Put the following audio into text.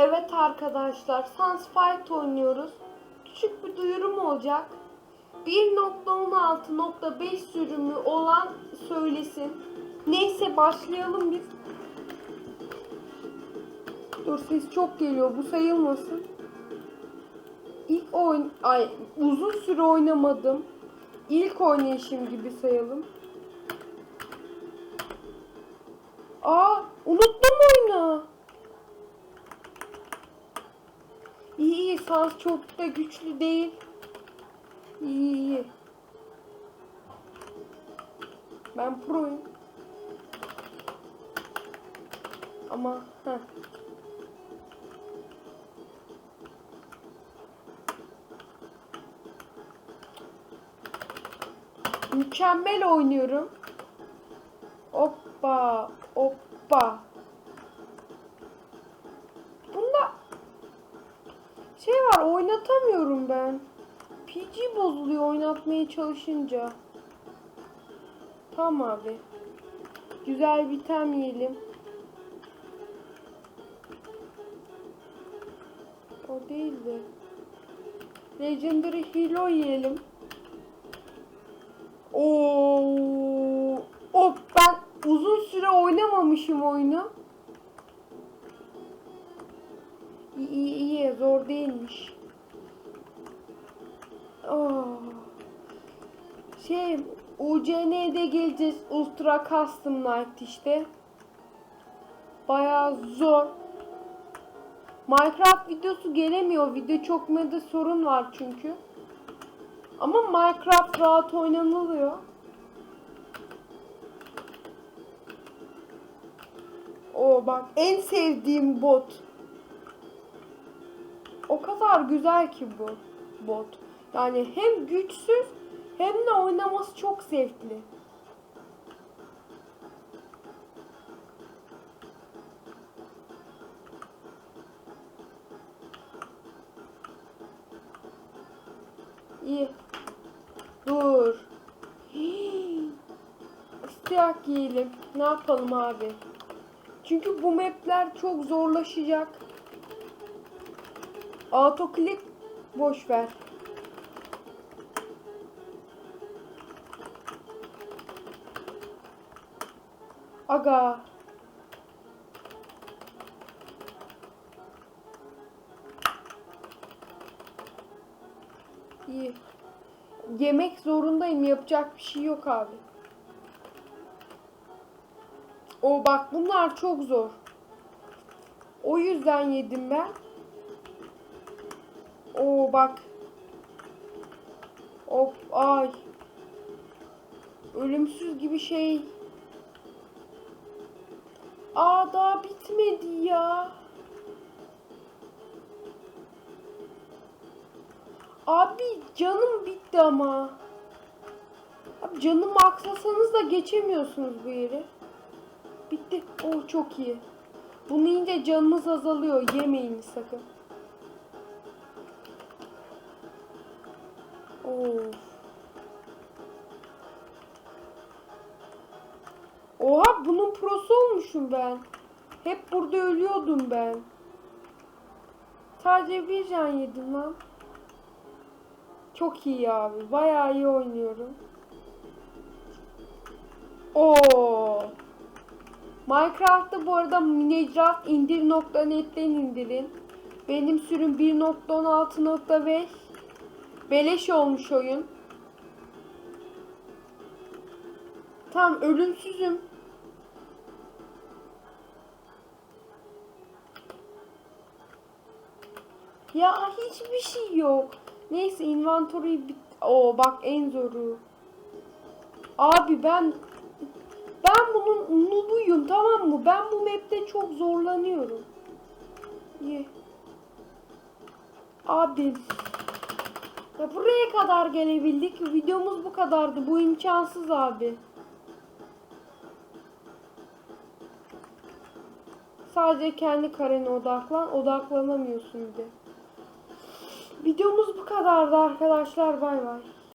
Evet arkadaşlar, Sans Fight oynuyoruz. Küçük bir duyurum olacak. 1.16.5 sürümü olan söylesin. Neyse başlayalım biz. Dur ses çok geliyor. Bu sayılmasın. İlk oyun ay uzun süre oynamadım. İlk oynayışım gibi sayalım. Aa, unuttum oyunu. Sans çok da güçlü değil. İyi iyi. Ben proyum. Ama heh. Mükemmel oynuyorum. Hoppa, hoppa. Bunda şey var oynatamıyorum ben. PG bozuluyor oynatmaya çalışınca. Tamam abi. Güzel bir tem yiyelim. O değildi. Legendary Hero yiyelim. Oo, hop ben uzun süre oynamamışım oyunu. İyi zor değilmiş. Oh. Şey UCN'de geleceğiz Ultra Custom Night işte. Bayağı zor. Minecraft videosu gelemiyor. Video çökmede sorun var çünkü. Ama Minecraft rahat oynanılıyor. O bak en sevdiğim bot. Kadar güzel ki bu bot. Yani hem güçsüz hem de oynaması çok zevkli. İyi. Dur. Hii. Yiyelim. Ne yapalım abi? Çünkü bu mapler çok zorlaşacak. Autoklik boş ver. Aga. İyi. Yemek zorundayım. Yapacak bir şey yok abi. O bak bunlar çok zor. O yüzden yedim ben. O bak. Of ay. Ölümsüz gibi şey. Aa daha bitmedi ya. Abi canım bitti ama. Abi canımı aksasanız da geçemiyorsunuz bu yeri. Bitti. Oh çok iyi. Bunu yiyince canınız azalıyor. Yemeyin sakın. Of. Oha bunun prosu olmuşum ben. Hep burada ölüyordum ben. Sadece bir can yedim lan. Çok iyi abi. Bayağı iyi oynuyorum. Oo. Minecraft'ta bu arada Minecraft indir.net'ten indirin. Benim sürüm 1.16.5 Beleş olmuş oyun. Tam ölümsüzüm. Ya hiçbir şey yok. Neyse inventory bit. Oo bak en zoru. Abi ben ben bunun noobuyum tamam mı? Ben bu map'te çok zorlanıyorum. Ye. Abi. Ya buraya kadar gelebildik. Videomuz bu kadardı. Bu imkansız abi. Sadece kendi karene odaklan. Odaklanamıyorsun bir de. Videomuz bu kadardı arkadaşlar. Bay bay.